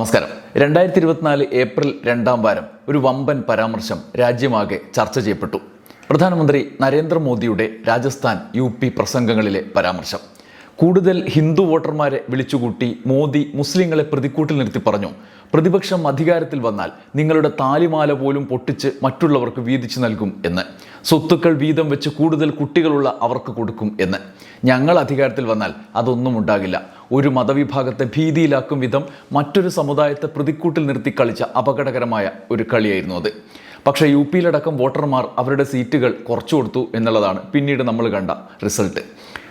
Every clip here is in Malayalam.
നമസ്കാരം. രണ്ടായിരത്തി ഇരുപത്തിനാല് ഏപ്രിൽ രണ്ടാം വാരം ഒരു വമ്പൻ പരാമർശം രാജ്യമാകെ ചർച്ച ചെയ്യപ്പെട്ടു. പ്രധാനമന്ത്രി നരേന്ദ്രമോദിയുടെ രാജസ്ഥാൻ യു പി പ്രസംഗങ്ങളിലെ പരാമർശം. കൂടുതൽ ഹിന്ദു വോട്ടർമാരെ വിളിച്ചുകൂട്ടി മോദി മുസ്ലിങ്ങളെ പ്രതിക്കൂട്ടിൽ നിർത്തി പറഞ്ഞു. പ്രതിപക്ഷം അധികാരത്തിൽ വന്നാൽ നിങ്ങളുടെ താലിമാല പോലും പൊട്ടിച്ച് മറ്റുള്ളവർക്ക് വീതിച്ചു നൽകും എന്ന്. സ്വത്തുക്കൾ വീതം വെച്ച് കൂടുതൽ കുട്ടികളുള്ള അവർക്ക് കൊടുക്കും എന്ന്. ഞങ്ങൾ അധികാരത്തിൽ വന്നാൽ അതൊന്നും ഉണ്ടാകില്ല. ഒരു മതവിഭാഗത്തെ ഭീതിയിലാക്കും വിധം മറ്റൊരു സമുദായത്തെ പ്രതിക്കൂട്ടിൽ നിർത്തി കളിച്ച അപകടകരമായ ഒരു കളിയായിരുന്നു അത്. പക്ഷേ യു പിയിലടക്കം വോട്ടർമാർ അവരുടെ സീറ്റുകൾ കുറച്ചു കൊടുത്തു എന്നുള്ളതാണ് പിന്നീട് നമ്മൾ കണ്ട റിസൾട്ട്.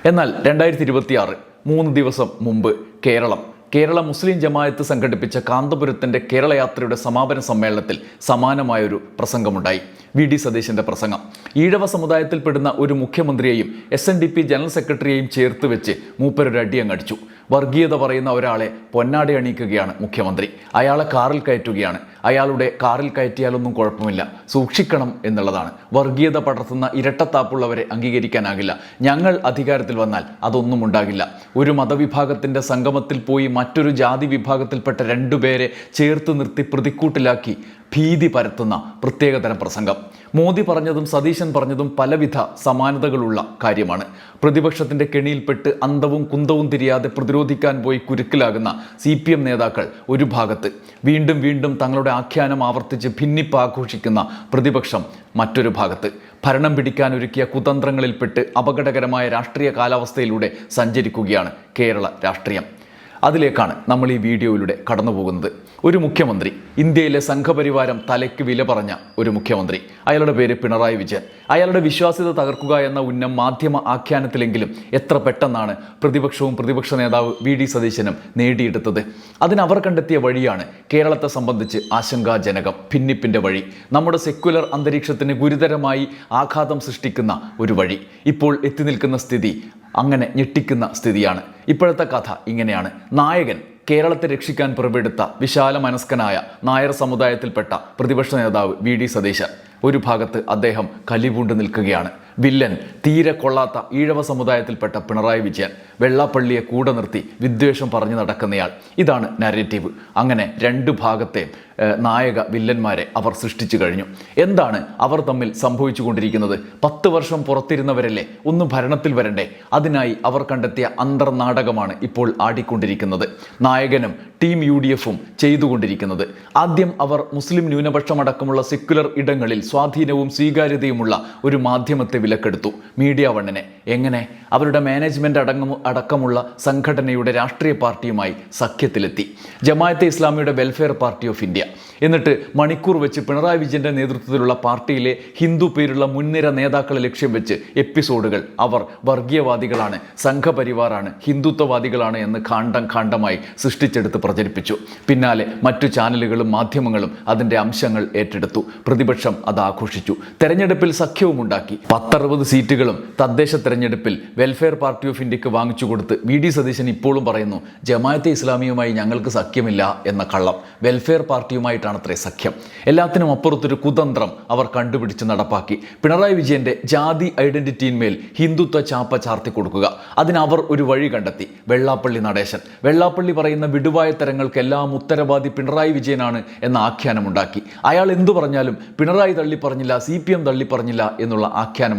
എന്നാൽ രണ്ടായിരത്തി ഇരുപത്തിയാറ് മൂന്ന് ദിവസം മുമ്പ് കേരളം കേരള മുസ്ലിം ജമായത്ത് സംഘടിപ്പിച്ച കാന്തപുരത്തിന്റെ കേരളയാത്രയുടെ സമാപന സമ്മേളനത്തിൽ സമാനമായൊരു പ്രസംഗമുണ്ടായി. വി. ഡി. സതീശന്റെ പ്രസംഗം. ഈഴവ സമുദായത്തിൽപ്പെടുന്ന ഒരു മുഖ്യമന്ത്രിയെയും S N D P general സെക്രട്ടറിയെയും ചേർത്ത് വെച്ച് മൂപ്പരൊരു അടിയങ്ങടിച്ചു വർഗീയത പറയുന്ന ഒരാളെ പൊന്നാടി അണിയിക്കുകയാണ് മുഖ്യമന്ത്രി. അയാളെ കാറിൽ കയറ്റുകയാണ്. അയാളുടെ കാറിൽ കയറ്റിയാലൊന്നും കുഴപ്പമില്ല. സൂക്ഷിക്കണം എന്നുള്ളതാണ്. വർഗീയത പടർത്തുന്ന ഇരട്ടത്താപ്പുള്ളവരെ അംഗീകരിക്കാനാകില്ല. ഞങ്ങൾ അധികാരത്തിൽ വന്നാൽ അതൊന്നും ഉണ്ടാകില്ല. ഒരു മതവിഭാഗത്തിന്റെ സംഗമത്തിൽ പോയി മറ്റൊരു ജാതി വിഭാഗത്തിൽപ്പെട്ട രണ്ടുപേരെ ചേർത്ത് നിർത്തി പ്രതിക്കൂട്ടിലാക്കി ഭീതി പരത്തുന്ന പ്രത്യേകതരം പ്രസംഗം. മോദി പറഞ്ഞതും സതീശൻ പറഞ്ഞതും പലവിധ സമാനതകളുള്ള കാര്യമാണ്. പ്രതിപക്ഷത്തിന്റെ കെണിയിൽപ്പെട്ട് അന്തവും കുന്തവും തിരിയാതെ പ്രതിരോധിക്കാൻ പോയി കുരുക്കിലാകുന്ന സി പി എം നേതാക്കൾ ഒരു ഭാഗത്ത്. വീണ്ടും വീണ്ടും തങ്ങളുടെ ആഖ്യാനം ആവർത്തിച്ച് ഭിന്നിപ്പ് ആഘോഷിക്കുന്ന പ്രതിപക്ഷം മറ്റൊരു ഭാഗത്ത്. ഭരണം പിടിക്കാൻ ഒരുക്കിയ കുതന്ത്രങ്ങളിൽപ്പെട്ട് അപകടകരമായ രാഷ്ട്രീയ കാലാവസ്ഥയിലൂടെ സഞ്ചരിക്കുകയാണ് കേരള രാഷ്ട്രീയം. അതിലേക്കാണ് നമ്മൾ ഈ വീഡിയോയിലൂടെ കടന്നു പോകുന്നത് ഒരു മുഖ്യമന്ത്രി ഇന്ത്യയിലെ സംഘപരിവാരം തലയ്ക്ക് വില പറഞ്ഞ ഒരു മുഖ്യമന്ത്രി. അയാളുടെ പേര് പിണറായി വിജയൻ. അയാളുടെ വിശ്വാസ്യത തകർക്കുക എന്ന ഉന്നം മാധ്യമ ആഖ്യാനത്തിലെങ്കിലും എത്ര പെട്ടെന്നാണ് പ്രതിപക്ഷവും പ്രതിപക്ഷ നേതാവ് വി ഡി സതീശനും നേടിയെടുത്തത്? അതിനവർ കണ്ടെത്തിയ വഴിയാണ് കേരളത്തെ സംബന്ധിച്ച് ആശങ്കാജനകം ഭിന്നിപ്പിന്റെ വഴി. നമ്മുടെ സെക്യുലർ അന്തരീക്ഷത്തിന് ഗുരുതരമായി ആഘാതം സൃഷ്ടിക്കുന്ന ഒരു വഴി. ഇപ്പോൾ എത്തി നിൽക്കുന്ന സ്ഥിതി അങ്ങനെ ഞെട്ടിക്കുന്ന സ്ഥിതിയാണ്. ഇപ്പോഴത്തെ കഥ ഇങ്ങനെയാണ്. നായകൻ കേരളത്തെ രക്ഷിക്കാൻ പുറപ്പെടുത്ത വിശാല മനസ്കനായ നായർ സമുദായത്തിൽപ്പെട്ട പ്രതിപക്ഷ നേതാവ് വി ഡി സതീശൻ. ഒരു ഭാഗത്ത് അദ്ദേഹം കലിപൂണ്ട് നിൽക്കുകയാണ്. വില്ലൻ തീരെ കൊള്ളാത്ത ഈഴവ സമുദായത്തിൽപ്പെട്ട പിണറായി വിജയൻ. വെള്ളാപ്പള്ളിയെ കൂടെ നിർത്തി വിദ്വേഷം പറഞ്ഞു നടക്കുന്നയാൾ. ഇതാണ് നാരേറ്റീവ് അങ്ങനെ രണ്ട് ഭാഗത്തെ നായക വില്ലന്മാരെ അവർ സൃഷ്ടിച്ചു കഴിഞ്ഞു. എന്താണ് അവർ തമ്മിൽ സംഭവിച്ചു കൊണ്ടിരിക്കുന്നത് പത്ത് വർഷം പുറത്തിരുന്നവരല്ലേ? ഒന്ന് ഭരണത്തിൽ വരണ്ടേ? അതിനായി അവർ കണ്ടെത്തിയ അന്തർനാടകമാണ് ഇപ്പോൾ ആടിക്കൊണ്ടിരിക്കുന്നത്. നായകനും ടീം യു ഡി എഫും ചെയ്തുകൊണ്ടിരിക്കുന്നത്. ആദ്യം അവർ മുസ്ലിം ന്യൂനപക്ഷമടക്കമുള്ള സെക്യുലർ ഇടങ്ങളിൽ സ്വാധീനവും സ്വീകാര്യതയുമുള്ള ഒരു മാധ്യമത്തെ വിലക്കെടുത്തു. മീഡിയ വണ്ണിനെ. എങ്ങനെ? അവരുടെ മാനേജ്മെന്റ് അടങ്ങും അടക്കമുള്ള സംഘടനയുടെ രാഷ്ട്രീയ പാർട്ടിയുമായി സഖ്യത്തിലെത്തി. ജമായത്തെ ഇസ്ലാമിയുടെ വെൽഫെയർ പാർട്ടി ഓഫ് ഇന്ത്യ എന്നിട്ട് മണിക്കൂർ വെച്ച് പിണറായി വിജയന്റെ നേതൃത്വത്തിലുള്ള പാർട്ടിയിലെ ഹിന്ദു പേരുള്ള മുൻനിര നേതാക്കളെ ലക്ഷ്യം വെച്ച് എപ്പിസോഡുകൾ അവർ വർഗീയവാദികളാണ് സംഘപരിവാറാണ് ഹിന്ദുത്വവാദികളാണ് എന്ന് കാണ്ടം കാണ്ടമായി സൃഷ്ടിച്ചെടുത്ത് പ്രചരിപ്പിച്ചു. പിന്നാലെ മറ്റു ചാനലുകളും മാധ്യമങ്ങളും അതിന്റെ അംശങ്ങൾ ഏറ്റെടുത്തു. പ്രതിപക്ഷം അത് ആഘോഷിച്ചു. തെരഞ്ഞെടുപ്പിൽ സഖ്യവും ഉണ്ടാക്കി പത്തറുപത് സീറ്റുകളും തദ്ദേശ തെരഞ്ഞെടുപ്പിൽ വെൽഫെയർ പാർട്ടി ഓഫ് ഇന്ത്യയ്ക്ക് വാങ്ങിച്ചു കൊടുത്ത് വി ഡി സതീശൻ ഇപ്പോഴും പറയുന്നു ജമാഅത്തെ ഇസ്ലാമിയുമായി ഞങ്ങൾക്ക് സഖ്യമില്ല എന്ന കള്ളം. വെൽഫെയർ പാർട്ടിയുമായിട്ടാണ് അത്രേ സഖ്യം. എല്ലാത്തിനും അപ്പുറത്തൊരു കുതന്ത്രം അവർ കണ്ടുപിടിച്ച് നടപ്പാക്കി. പിണറായി വിജയന്റെ ജാതി ഐഡന്റിറ്റിയിന്മേൽ ഹിന്ദുത്വ ചാപ്പ ചാർത്തി കൊടുക്കുക. അതിനവർ ഒരു വഴി കണ്ടെത്തി. വെള്ളാപ്പള്ളി നടേശൻ. വെള്ളാപ്പള്ളി പറയുന്ന വിടുവായ തരങ്ങൾക്കെല്ലാം ഉത്തരവാദി പിണറായി വിജയനാണ് എന്ന ആഖ്യാനമുണ്ടാക്കി. അയാൾ എന്തു പറഞ്ഞാലും പിണറായി തള്ളി പറഞ്ഞില്ല സി പി എം തള്ളി പറഞ്ഞില്ല എന്നുള്ള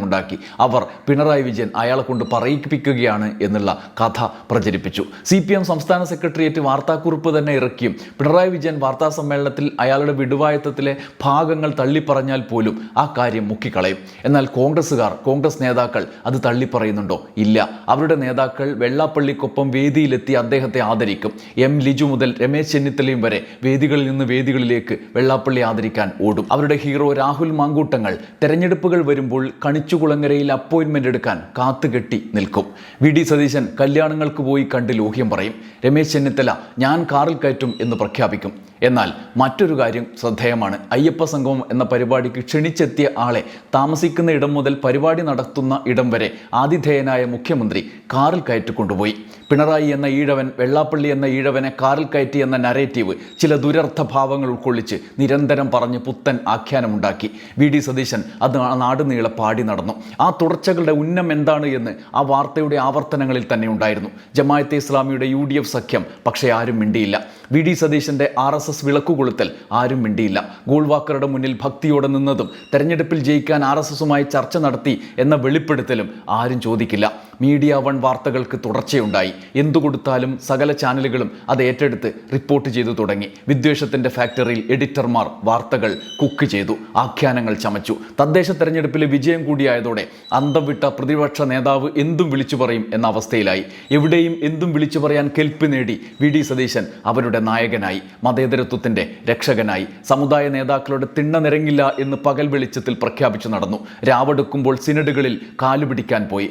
ആഖ്യാനമുണ്ടാക്കി അവർ പിണറായി വിജയൻ അയാളെ കൊണ്ട് പറയിപ്പിക്കുകയാണ് എന്നുള്ള കഥ പ്രചരിപ്പിച്ചു. സി പി എം സംസ്ഥാന സെക്രട്ടേറിയറ്റ് വാർത്താക്കുറിപ്പ് തന്നെ ഇറക്കിയും. പിണറായി വിജയൻ വാർത്താ സമ്മേളനത്തിൽ അയാളുടെ വിടുവായത്തത്തിലെ ഭാഗങ്ങൾ തള്ളിപ്പറഞ്ഞാൽ പോലും ആ കാര്യം മുക്കിക്കളയും. എന്നാൽ കോൺഗ്രസ്സുകാർ കോൺഗ്രസ് നേതാക്കൾ അത് തള്ളിപ്പറയുന്നുണ്ടോ? ഇല്ല. അവരുടെ നേതാക്കൾ വെള്ളാപ്പള്ളിക്കൊപ്പം വേദിയിലെത്തി അദ്ദേഹത്തെ ആദരിക്കും. എം ലിജു മുതൽ രമേശ് ചെന്നിത്തലയും വരെ വേദികളിൽ നിന്ന് വേദികളിലേക്ക് വെള്ളാപ്പള്ളി ആദരിക്കാൻ ഓടും. അവരുടെ ഹീറോ രാഹുൽ മാങ്കൂട്ടങ്ങൾ തെരഞ്ഞെടുപ്പുകൾ വരുമ്പോൾ കണിച്ചുകുളങ്ങരയിൽ അപ്പോയിന്റ്മെന്റ് എടുക്കാൻ കാത്തുകെട്ടി നിൽക്കും. വി. ഡി. സതീശൻ കല്യാണങ്ങൾക്ക് പോയി കണ്ട് ലോഹ്യം പറയും രമേശ് ചെന്നിത്തല ഞാൻ കാറിൽ കയറ്റും എന്ന് പ്രഖ്യാപിക്കും. എന്നാൽ മറ്റൊരു കാര്യം ശ്രദ്ധേയമാണ്. അയ്യപ്പ സംഗമം എന്ന പരിപാടിക്ക് ക്ഷണിച്ചെത്തിയ ആളെ താമസിക്കുന്ന ഇടം മുതൽ പരിപാടി നടത്തുന്ന ഇടം വരെ ആതിഥേയനായ മുഖ്യമന്ത്രി കാറിൽ കയറ്റി കൊണ്ടുപോയി പിണറായി എന്ന ഈഴവൻ വെള്ളാപ്പള്ളി എന്ന ഈഴവനെ കാറിൽ കയറ്റി എന്ന നരേറ്റീവ് ചില ദുരർത്ഥ ഭാവങ്ങൾ ഉൾക്കൊള്ളിച്ച് നിരന്തരം പറഞ്ഞ് പുത്തൻ ആഖ്യാനമുണ്ടാക്കി. വി. ഡി. സതീശൻ അത് നാടുനീള നാട് നീളെ പാടി നടന്നു. ആ തുടർച്ചകളുടെ ഉന്നം എന്താണ് എന്ന് ആ വാർത്തയുടെ ആവർത്തനങ്ങളിൽ തന്നെ ഉണ്ടായിരുന്നു. ജമായത്തെ ഇസ്ലാമിയുടെ യു സഖ്യം പക്ഷേ ആരും മിണ്ടിയില്ല. വി. ഡി. സതീശന്റെ ആർ എസ് എസ് വിളക്കുകൊളുത്തൽ ആരും മിണ്ടിയില്ല. ഗോൾവാക്കറുടെ മുന്നിൽ ഭക്തിയോടെ നിന്നതും തെരഞ്ഞെടുപ്പിൽ ജയിക്കാൻ ആർ എസ് എസുമായി ചർച്ച നടത്തി എന്ന വെളിപ്പെടുത്തലും ആരും ചോദിക്കില്ല. മീഡിയ വൺ വാർത്തകൾക്ക് തുടർച്ചയുണ്ടായി. എന്തു കൊടുത്താലും സകല ചാനലുകളും അത് ഏറ്റെടുത്ത് റിപ്പോർട്ട് ചെയ്തു തുടങ്ങി. വിദ്വേഷത്തിന്റെ ഫാക്ടറിയിൽ എഡിറ്റർമാർ വാർത്തകൾ കുക്ക് ചെയ്തു. ആഖ്യാനങ്ങൾ ചമച്ചു. തദ്ദേശ തെരഞ്ഞെടുപ്പിലെ വിജയം കൂടിയായതോടെ അന്തം വിട്ട പ്രതിപക്ഷ നേതാവ് എന്തും വിളിച്ചു പറയും എന്ന അവസ്ഥയിലായി. എവിടെയും എന്തും വിളിച്ചു പറയാൻ കെൽപ്പ് നേടി വി ഡി സതീശൻ അവരുടെ നായകനായി. മതേതരത്വത്തിന്റെ രക്ഷകനായി. സമുദായ നേതാക്കളുടെ തിണ്ണ നിരങ്ങില്ല എന്ന് പകൽ വെളിച്ചത്തിൽ പ്രഖ്യാപിച്ചു നടന്നു. രാവെടുക്കുമ്പോൾ സിനഡുകളിൽ കാലുപിടിക്കാൻ പോയി.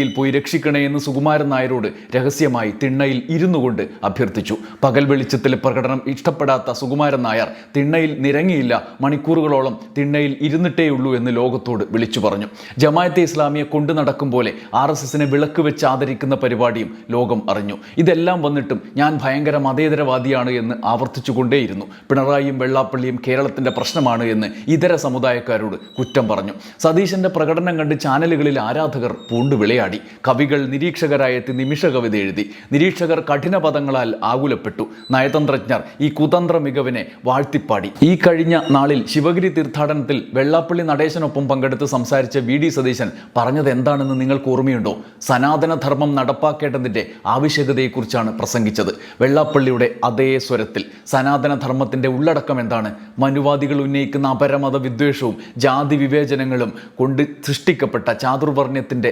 ചങ്ങനാശ്ശേരിയിൽ പോയി രക്ഷിക്കണേ എന്ന് സുകുമാരൻ നായരോട് രഹസ്യമായി തിണ്ണയിൽ ഇരുന്നു കൊണ്ട് അഭ്യർത്ഥിച്ചു. പകൽ വെളിച്ചത്തിലെ പ്രകടനം ഇഷ്ടപ്പെടാത്ത സുകുമാരൻ നായർ തിണ്ണയിൽ നിരങ്ങിയില്ല മണിക്കൂറുകളോളം തിണ്ണയിൽ ഇരുന്നിട്ടേയുള്ളൂ എന്ന് ലോകത്തോട് വിളിച്ചു പറഞ്ഞു. ജമായത്തെ ഇസ്ലാമിയെ കൊണ്ടു നടക്കും പോലെ ആർ എസ് എസിനെ വിളക്ക് വെച്ച് ആദരിക്കുന്ന പരിപാടിയും ലോകം അറിഞ്ഞു. ഇതെല്ലാം വന്നിട്ടും ഞാൻ ഭയങ്കര മതേതരവാദിയാണ് എന്ന് ആവർത്തിച്ചുകൊണ്ടേയിരുന്നു പിണറായിയും വെള്ളാപ്പള്ളിയും കേരളത്തിന്റെ പ്രശ്നമാണ് എന്ന് ഇതര സമുദായക്കാരോട് കുറ്റം പറഞ്ഞു. സതീശന്റെ പ്രകടനം കണ്ട് ചാനലുകളിൽ ആരാധകർ പൂണ്ടു വിളയാടി കവികൾ നിരീക്ഷകരായെത്തി നിമിഷ കവിത എഴുതി. നിരീക്ഷകർ കഠിന പദങ്ങളാൽ ആകുലപ്പെട്ടു. നയതന്ത്രജ്ഞർ ഈ കുതന്ത്ര മികവിനെ വാഴ്ത്തിപ്പാടി. ഈ കഴിഞ്ഞ നാളിൽ ശിവഗിരി തീർത്ഥാടനത്തിൽ വെള്ളാപ്പള്ളി നടേശനൊപ്പം പങ്കെടുത്ത് സംസാരിച്ച വി ഡി സതീശൻ പറഞ്ഞത് എന്താണെന്ന് നിങ്ങൾക്ക് ഓർമ്മയുണ്ടോ? സനാതനധർമ്മം നടപ്പാക്കേണ്ടതിന്റെ ആവശ്യകതയെക്കുറിച്ചാണ് പ്രസംഗിച്ചത്. വെള്ളാപ്പള്ളിയുടെ അതേ സ്വരത്തിൽ സനാതനധർമ്മത്തിന്റെ ഉള്ളടക്കം എന്താണ്? മനുവാദികൾ ഉന്നയിക്കുന്ന അപരമത വിദ്വേഷവും ജാതി വിവേചനങ്ങളും കൊണ്ട് സൃഷ്ടിക്കപ്പെട്ട ചാതുർവർണ്യത്തിന്റെ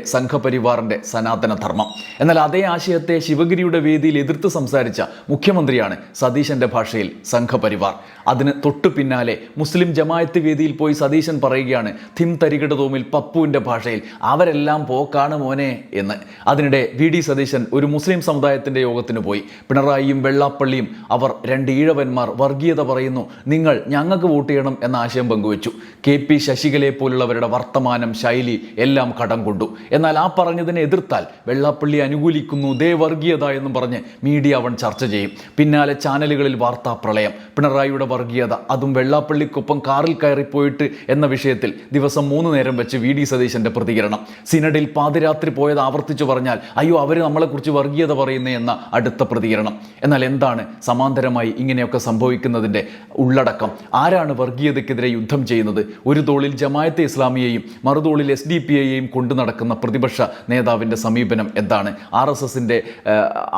സംഘപരിവാറിന്റെ സനാതനധർമ്മം. എന്നാൽ അതേ ആശയത്തെ ശിവഗിരിയുടെ വേദിയിൽ എതിർത്ത് സംസാരിച്ച മുഖ്യമന്ത്രിയാണ് സതീശന്റെ ഭാഷയിൽ സംഘപരിവാർ. അതിന് തൊട്ടു പിന്നാലെ മുസ്ലിം ജമായത്ത് വേദിയിൽ പോയി സതീശൻ പറയുകയാണ് തിം തരികട തോമിൽ പപ്പുവിന്റെ ഭാഷയിൽ അവരെല്ലാം പോക്കാണ് മോനെ എന്ന്. അതിനിടെ വി ഡി സതീശൻ ഒരു മുസ്ലിം സമുദായത്തിന്റെ യോഗത്തിന് പോയി. പിണറായിയും വെള്ളാപ്പള്ളിയും അവർ രണ്ട് ഈഴവന്മാർ വർഗീയത പറയുന്നു നിങ്ങൾ ഞങ്ങൾക്ക് വോട്ട് ചെയ്യണം എന്ന ആശയം പങ്കുവച്ചു. കെ പി ശശികലയെ പോലുള്ളവരുടെ വർത്തമാനം ശൈലി എല്ലാം കടം കൊണ്ടു. എന്നാൽ ആ പറഞ്ഞതിനെ എതിർത്താൽ വെള്ളാപ്പള്ളി അനുകൂലിക്കുന്നു ദേ വർഗീയത എന്നും പറഞ്ഞ് മീഡിയ അവൻ ചർച്ച ചെയ്യും. പിന്നാലെ ചാനലുകളിൽ വാർത്താ പ്രളയം പിണറായിയുടെ വർഗീയത അതും വെള്ളാപ്പള്ളിക്കൊപ്പം കാറിൽ കയറിപ്പോയിട്ട് എന്ന വിഷയത്തിൽ ദിവസം മൂന്ന് നേരം വെച്ച് വി ഡി സതീശന്റെ പ്രതികരണം. സിനഡിൽ പാതിരാത്രി പോയത് ആവർത്തിച്ചു പറഞ്ഞാൽ അയ്യോ അവർ നമ്മളെക്കുറിച്ച് വർഗീയത പറയുന്നേ എന്ന അടുത്ത പ്രതികരണം. എന്നാൽ എന്താണ് സമാന്തരമായി ഇങ്ങനെയൊക്കെ സംഭവിക്കുന്നതിന്റെ ഉള്ളടക്കം? ആരാണ് വർഗീയതയ്ക്കെതിരെ യുദ്ധം ചെയ്യുന്നത്? ഒരു തോളിൽ ജമായത്തെ ഇസ്ലാമിയെയും മറുതോളിൽ എസ് ഡി പി എയെയും കൊണ്ടു നടക്കുന്ന പ്രതിപക്ഷ നേതാവിന്റെ സമീപനം എന്താണ്? ആർ എസ് എസിന്റെ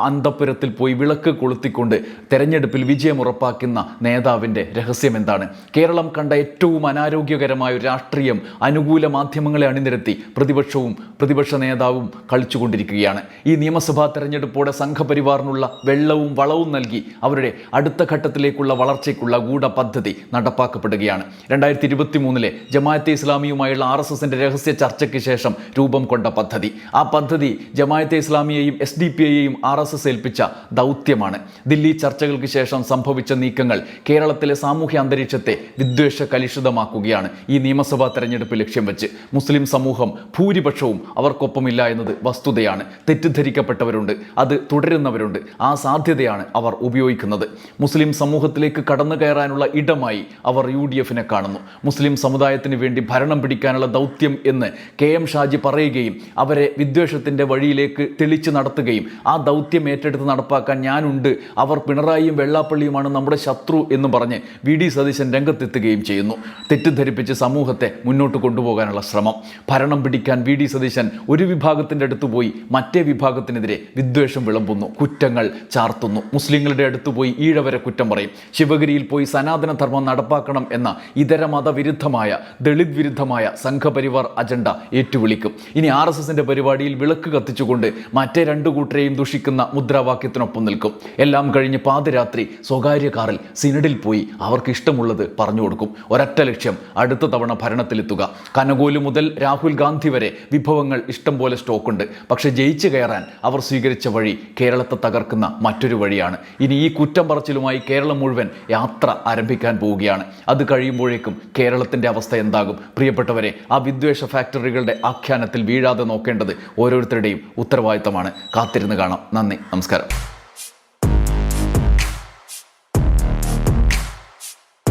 അന്തപുരത്തിൽ പോയി വിളക്ക് കൊളുത്തിക്കൊണ്ട് തെരഞ്ഞെടുപ്പിൽ വിജയം ഉറപ്പാക്കുന്ന നേതാവിന്റെ രഹസ്യം എന്താണ്? കേരളം കണ്ട ഏറ്റവും അനാരോഗ്യകരമായ ഒരു രാഷ്ട്രീയം അനുകൂല മാധ്യമങ്ങളെ അണിനിരത്തി പ്രതിപക്ഷവും പ്രതിപക്ഷ നേതാവും കളിച്ചുകൊണ്ടിരിക്കുകയാണ്. ഈ നിയമസഭാ തെരഞ്ഞെടുപ്പോടെ സംഘപരിവാറിനുള്ള വെള്ളവും വളവും നൽകി അവരുടെ അടുത്ത ഘട്ടത്തിലേക്കുള്ള വളർച്ചയ്ക്കുള്ള ഗൂഢ പദ്ധതി നടപ്പാക്കപ്പെടുകയാണ്. രണ്ടായിരത്തി ഇരുപത്തി മൂന്നിലെ ജമാഅത്തെ ഇസ്ലാമിയുമായുള്ള ആർ എസ് രഹസ്യ ചർച്ചയ്ക്ക് ശേഷം രൂപം കൊണ്ട പദ്ധതി. ആ പദ്ധതി ജമായത്തെ ഇസ്ലാമിയെയും എസ് ഡി പി യെയും ആർ എസ് എസ് ഏൽപ്പിച്ച ദൗത്യമാണ്. ദില്ലി ചർച്ചകൾക്ക് ശേഷം സംഭവിച്ച നീക്കങ്ങൾ കേരളത്തിലെ സാമൂഹ്യ അന്തരീക്ഷത്തെ വിദ്വേഷ കലുഷിതമാക്കുകയാണ്. ഈ നിയമസഭാ തെരഞ്ഞെടുപ്പ് ലക്ഷ്യം വെച്ച് മുസ്ലിം സമൂഹം ഭൂരിപക്ഷവും അവർക്കൊപ്പമില്ല എന്നത് വസ്തുതയാണ്. തെറ്റിദ്ധരിക്കപ്പെട്ടവരുണ്ട് അത് തുടരുന്നവരുണ്ട്. ആ സാധ്യതയാണ് അവർ ഉപയോഗിക്കുന്നത്. മുസ്ലിം സമൂഹത്തിലേക്ക് കടന്നു കയറാനുള്ള ഇടമായി അവർ യു ഡി എഫിനെ കാണുന്നു. മുസ്ലിം സമുദായത്തിന് വേണ്ടി ഭരണം പിടിക്കാനുള്ള ദൗത്യം എന്ന് കെ എം ഷാജി പറയുകയും അവരെ വിദ്വേഷത്തിന്റെ വഴിയിലേക്ക് തെളിച്ചു നടത്തുകയും ആ ദൗത്യം ഏറ്റെടുത്ത് നടപ്പാക്കാൻ ഞാനുണ്ട്. അവർ പിണറായിയും വെള്ളാപ്പള്ളിയുമാണ് നമ്മുടെ ശത്രു എന്ന് പറഞ്ഞ് വി ഡി സതീശൻ രംഗത്തെത്തുകയും ചെയ്യുന്നു. തെറ്റിദ്ധരിപ്പിച്ച് സമൂഹത്തെ മുന്നോട്ട് കൊണ്ടുപോകാനുള്ള ശ്രമം. ഭരണം പിടിക്കാൻ വി ഡി സതീശൻ ഒരു വിഭാഗത്തിന്റെ അടുത്ത് പോയി മറ്റേ വിഭാഗത്തിനെതിരെ വിദ്വേഷം വിളമ്പുന്നു കുറ്റങ്ങൾ ചാർത്തുന്നു. മുസ്ലിങ്ങളുടെ അടുത്ത് പോയി ഈഴവരെ കുറ്റം പറയും. ശിവഗിരിയിൽ പോയി സനാതന ധർമ്മം നടപ്പാക്കണം എന്ന ഇതര മതവിരുദ്ധമായ ദളിത് വിരുദ്ധമായ സംഘപരിവാർ അജണ്ട ഏറ്റുവിളിക്കും. ഇനി ആർ എസ് എസിന്റെ പരിപാടിയിൽ വിളക്ക് കത്തിച്ചുകൊണ്ട് മറ്റേ രണ്ടു കൂട്ടരെയും ദുഷിക്കുന്ന മുദ്രാവാക്യത്തിനൊപ്പം നിൽക്കും. എല്ലാം കഴിഞ്ഞ് പാതിരാത്രി സ്വകാര്യ കാറിൽ സിനഡിൽ പോയി അവർക്ക് ഇഷ്ടമുള്ളത് പറഞ്ഞു കൊടുക്കും. ഒരൊറ്റ ലക്ഷ്യം അടുത്ത തവണ ഭരണത്തിലെത്തുക. കനകോലു മുതൽ രാഹുൽ ഗാന്ധി വരെ വിഭവങ്ങൾ ഇഷ്ടം പോലെ സ്റ്റോക്കുണ്ട്. പക്ഷേ ജയിച്ചു കയറാൻ അവർ സ്വീകരിച്ച വഴി കേരളത്തെ തകർക്കുന്ന മറ്റൊരു വഴിയാണ്. ഇനി ഈ കുറ്റം പറച്ചിലുമായി കേരളം മുഴുവൻ യാത്ര ആരംഭിക്കാൻ പോവുകയാണ്. അത് കഴിയുമ്പോഴേക്കും കേരളത്തിന്റെ അവസ്ഥ എന്താകും? പ്രിയപ്പെട്ടവരെ ആ വിദ്വേഷ ഫാക്ടറികളുടെ ആഖ്യാനത്തിൽ വീഴാതെ നോക്കേണ്ടത് ഓരോരുത്തരുടെയും ഉത്തരവാദിത്തമാണ്. കാത്തിരുന്ന് കാണാം. നന്ദി. നമസ്കാരം.